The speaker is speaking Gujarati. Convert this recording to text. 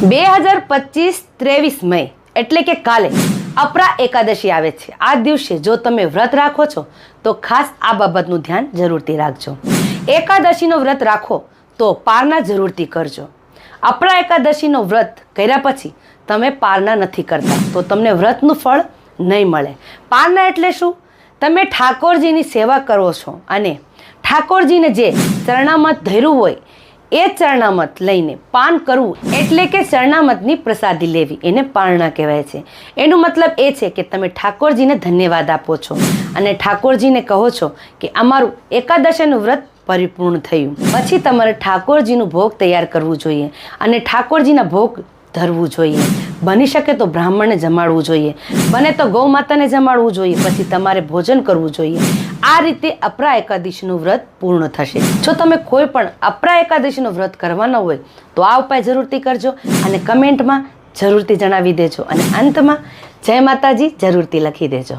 બે હજાર પચીસ ત્રેવીસ મે એટલે કે કાલે અપરા એકાદશી આવે છે. આ દિવસે જો તમે વ્રત રાખો છો, તો ખાસ આ બાબતનું ધ્યાન જરૂરથી રાખજો. એકાદશીનો વ્રત રાખો, તો પારના જરૂરથી કરજો. અપરા એકાદશીનો વ્રત કર્યા પછી તમે પારના નથી કરતા, તો તમને વ્રતનું ફળ નહીં મળે. પારના એટલે શું? તમે ઠાકોરજીની સેવા કરો છો અને ઠાકોરજીને જે ચરણામાં ધર્યું હોય એ ચરણામત લઈને પાન કરવું એટલે કે ચરણામતની પ્રસાદી લેવી, એને પારણા કહેવાય છે. એનો મતલબ એ છે કે તમે ઠાકોરજીને ધન્યવાદ આપો છો અને ઠાકોરજીને કહો છો કે અમારું એકાદશીનું વ્રત પરિપૂર્ણ થયું. પછી તમારે ઠાકોરજીનું ભોગ તૈયાર કરવું જોઈએ અને ઠાકોરજીના ભોગ ધરવું જોઈએ. બની શકે તો બ્રાહ્મણને જમાડવું જોઈએ, બને તો ગૌ માતાને જમાડવું જોઈએ, પછી તમારે ભોજન કરવું જોઈએ. આ રીતે અપરા એકાદશીનું વ્રત પૂર્ણ થશે. જો તમે કોઈ પણ અપરા એકાદશીનું વ્રત કરવાનો હોય, તો આ ઉપાય જરૂરથી કરજો અને કમેન્ટમાં જરૂરથી જણાવી દેજો અને અંતમાં જય માતાજી જરૂરથી લખી દેજો.